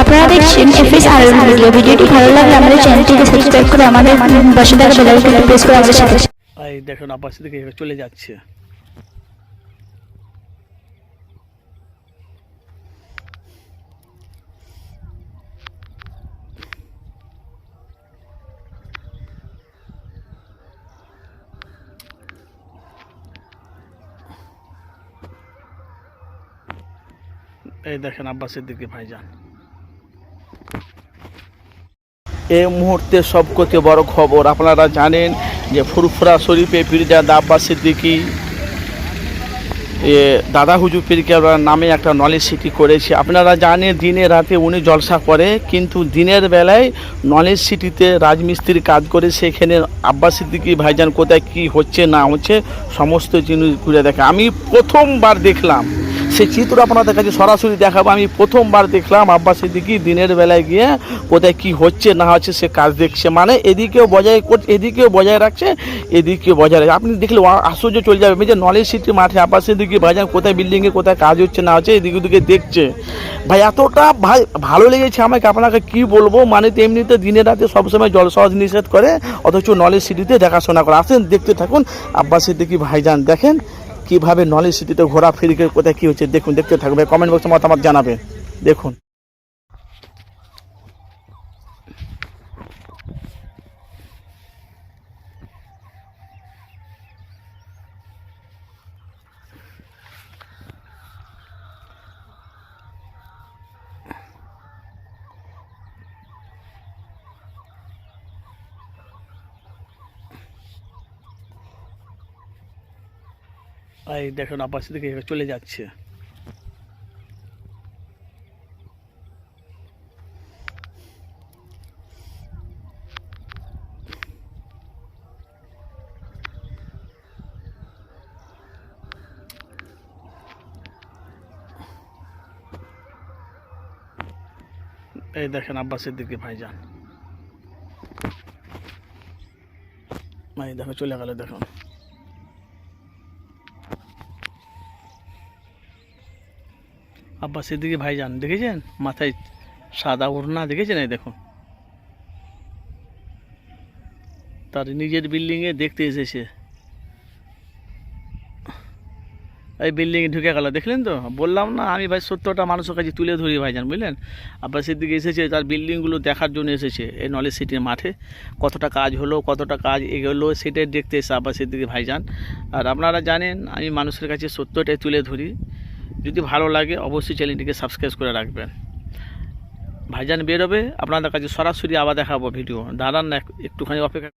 আপনারা দেখছেন এফএস আর ভিডিও ভিডিওটি ভালো লাগলে আমাদের চ্যানেলটিকে সাবস্ক্রাইব করে আমাদের পাশে থাকা বেল আইকনটি প্রেস করে আমাদের সাথে এই দেখুন থেকে চলে যাচ্ছে। এই দেখেন আব্বাসের দিকে ভাইজান। এই মুহূর্তে সবকতে বড় খবর। আপনারা জানেন যে ফুরফুরা শরীফে পীরজাদ আব্বাস সিদ্দিকি, এ দাদা হুজুর পীর কেবলার নামে একটা নলেজ সিটি করেছে। আপনারা জানেন দিনে রাতে উনি জলসা করে, কিন্তু দিনের বেলায় নলেজ সিটিতে রাজমিস্ত্রির কাজ করে, সেখানে আব্বাস সিদ্দিকি, ভাইজান কোথায়, কি হচ্ছে না হচ্ছে, সমস্ত জিনিস ঘুরে দেখে। আমি প্রথমবার দেখলাম। সেই চিত্র আপনাদের কাছে সরাসরি দেখাবো। আমি প্রথমবার দেখলাম আব্বাস সিদ্দিকি দিনের বেলায় গিয়ে কোথায় কি হচ্ছে, না হচ্ছে সে কাজ দেখছে। মানে এদিকেও বজায় করছে এদিকেও বজায় রাখছে, এদিকেও বজায় রাখছে। আপনি দেখলে আশ্চর্য চলে যাবে। যে নলেজ সিটি মাঠে আব্বাস সিদ্দিকি ভাইজান কোথায় বিল্ডিংয়ে কোথায় কাজ হচ্ছে, না হচ্ছে, এদিকে ওদিকে দেখছে। ভাই, এতটা ভাই, ভালো লেগেছে আমাকে। আপনাকে কি বলব? মানে তেমনিতে দিনে রাতে সবসময় জল সহজ নিষেধ করে, অথচ নলেজ সিটিতে দেখাশোনা করে। আসেন, দেখতে থাকুন। আব্বাস সিদ্দিকি ভাইজান, দেখেন। কীভাবে নলেজ সিটিতে ঘোরাফেরি কোথায় কি হচ্ছে, দেখুন, দেখতে থাকবে কমেন্ট বক্সে মতামত জানাবেন। দেখুন। এই দেখুন সিদ্দিকি এভাবে চলে যাচ্ছে। এই দেখেন আব্বাস সিদ্দিকি ভাইজান। এই দেখো চলে গেল, দেখুন। আব্বাস সিদ্দিকি ভাইজান, দেখেছেন? মাথায় সাদা ওড়না, দেখেছেন? এই দেখুন। তার নিজের বিল্ডিংয়ে দেখতে এসেছে। এই বিল্ডিংয়ে ঢুকে গেল, দেখলেন তো? বললাম না, আমি ভাই সত্যটা মানুষের কাছে তুলে ধরি ভাইজান, বুঝলেন? আব্বাস সিদ্দিকি এসেছে, তার বিল্ডিংগুলো দেখার জন্য এসেছে, এই নলেজ সিটির মাঠে। কতটা কাজ হলো, কতটা কাজ এগোলো, সেটাই দেখতে এসে আব্বাস সিদ্দিকি ভাইজান। আর আপনারা জানেন, আমি মানুষের কাছে সত্যটাই তুলে ধরি। যদি ভালো লাগে, অবশ্যই চ্যানেলটিকে সাবস্ক্রাইব করে রাখবেন। ভাইজান বেরোবে, আপনাদের কাছে সরাসরি আবার দেখাবো ভিডিও দাঁড়ান না একটুখানি অপেক্ষা